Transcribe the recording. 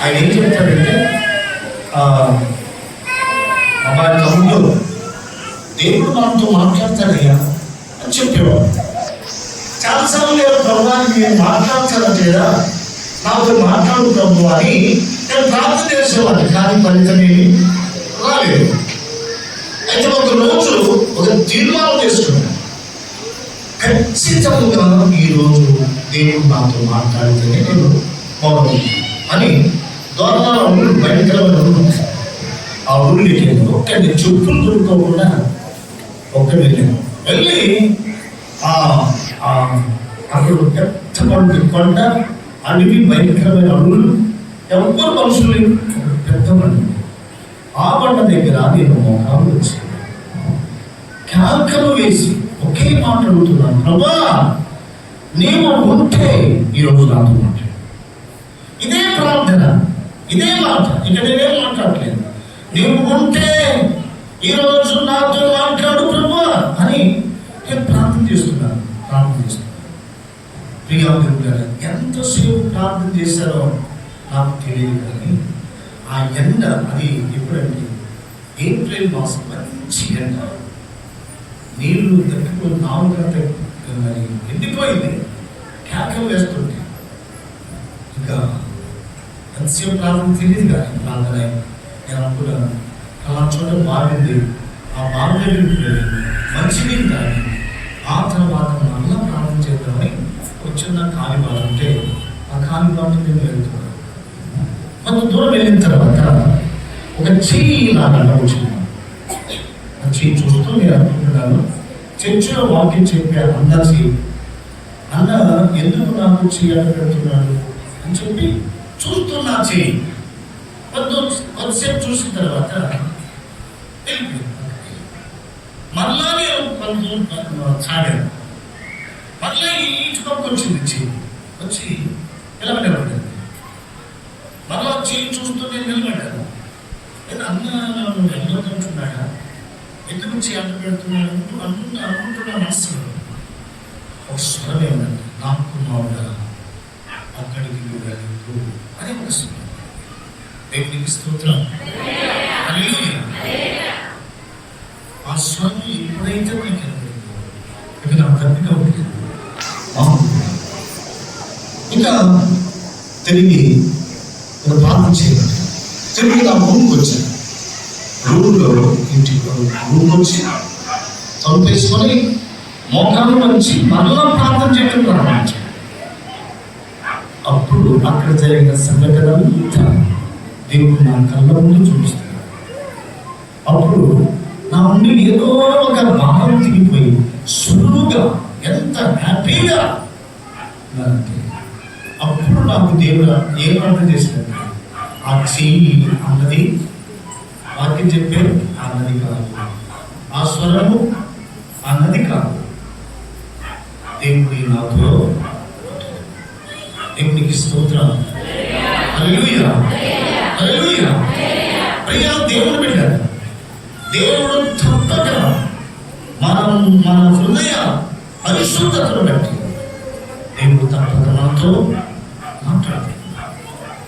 ఆయన ఏం చెప్తాడంటే ఆ, అబ్బాయి తమ్ముడు దేవుడు మనతో మాట్లాడతాడయ్యా అని చెప్పేవాడు. చాలాసార్లు నేను ప్రభుత్వానికి నేను మాట్లాడతాను లేదా నాతో మాట్లాడు ప్రభు అని నేను ప్రార్థన చేసేవాడిని కానీ ఫలితం ఏమి రాలేదు. అయితే ఒక రోజు ఒక తీర్మానం చేసుకున్నాను ఖచ్చితంగా ఈరోజు దేవుడు నాతో మాట్లాడితేనే నేను పోవడం అని దొరల ఊరు భయంకరమైన ఊరు ఆ ఊరికి వెళ్ళాను ఒక్కడిని చెప్పులు దొరుకుకోకుండా ఒక్క వెళ్ళాను వెళ్ళి అక్కడ పెద్ద పండు కొండ అడవి భయంకరమైన అడవులు. ఎవరు మనుషులు? పెద్ద పండు ఆ బండ దగ్గర నేను మోకాలు వచ్చి కేకలు వేసి ఒకే మాట అడుగుతున్నాను. ప్రభా నీవు ఉంటే ఈరోజు నాతో మాట ఇదే ప్రార్థన ఇదే మాట. ఇక నేనేం మాట్లాడలేదు. నీవు ఉంటే ఈరోజు నాతో మాట్లాడు ప్రభు అని నేను ప్రార్థన చేస్తున్నాను ప్రార్థన చేస్తున్నాను. ప్రియా గారు ఎంతసేపు ప్రార్థన చేశారో నాకు తెలియదు కానీ ఆ ఎండ అది ఎప్పుడంటే ఏప్రిల్ మాసం మంచి ఎండ. నీళ్ళు తగ్గిపోయి నాలుగు తగ్గి మరి ఎండిపోయింది. కేకలు వేస్తుంటే ఎంతసేపు ప్రార్థన తెలియదు కానీ ప్రార్థన నేను అనుకున్నాను అలా చోట బాగుంది ఆ బాగుంది దగ్గరికి వెళ్ళి మంచినీళ్ళు ఆ తర్వాత మళ్ళా ప్రార్థన చేద్దామని వచ్చిన కాలి బాధ ఉంటే ఆ కాలి బాధ నేను వెళ్తున్నాను కొంత దూరం వెళ్ళిన తర్వాత ఒక చెయ్యి లాగా వచ్చింది ఆ చెయ్యి చూస్తూ నేను అనుకుంటున్నాను చర్చిలో వాకింగ్ చెప్పే అన్న చెయ్యి అన్న ఎందుకు నాకు చెయ్యాలని పెడుతున్నాడు అని చెప్పి చూస్తున్నా చేయి కొద్ది కొద్దిసేపు చూసిన తర్వాత వెళ్ళిపోయింది. మళ్ళానే కొంచెం చాడాను. మళ్ళీ ఈ చుక్కకు వచ్చింది చేయి వచ్చి నిలబడేవాడు నిలబడింది మళ్ళా చెయ్యి చూస్తూ నేను నిలబడ్డాను. నేను అన్న నన్ను వెళ్ళొద్దంటున్నాడా నుంచి అడ్డు పెడుతున్నాడు? అంటూ అనుకుంటున్నా మనసులో ఒక స్వరం ఏమంటే నాకు మావుడా అది ఒక దేవునికి స్తోత్రం. ఆ స్వామి ఎప్పుడైతే మనకి కనబడిందో ఇక నా తప్పిగా ఉంటుంది ఇంకా తిరిగి తన ప్రార్థన చేయాలి తిరిగి నా రూమ్కి వచ్చాను రూమ్లో ఇంటి రూమ్ వచ్చి. తలుపేసుకొని మోకాలు వచ్చి మరలా ప్రార్థన చేయడం ప్రారంభించాను అప్పుడు అక్కడ జరిగిన సంఘటన దేవుడు నా కళ్ళ ముందు చూపిస్తున్నాడు. అప్పుడు నా నుండి ఏదో ఒక భావం తిరిగిపోయి సులువుగా ఎంత హ్యాపీగా అప్పుడు నాకు దేవుడు ఏం అర్థం చేసినట్టు ఆ చెయ్యి అన్నది వాక్యం చెప్పే అన్నది కాదు. ఆ స్వరము అన్నది కాదు. దేవుడి నాతో దేవునికి స్తోత్రం. హల్లెలూయా. హల్లెలూయా. ప్రియా దేవుడు బిడ్డారు దేవుడు తప్పక మనం మన హృదయ పరిశుద్ధతను బట్టి దేవుడు తప్పక మనతో మాట్లాడతాడు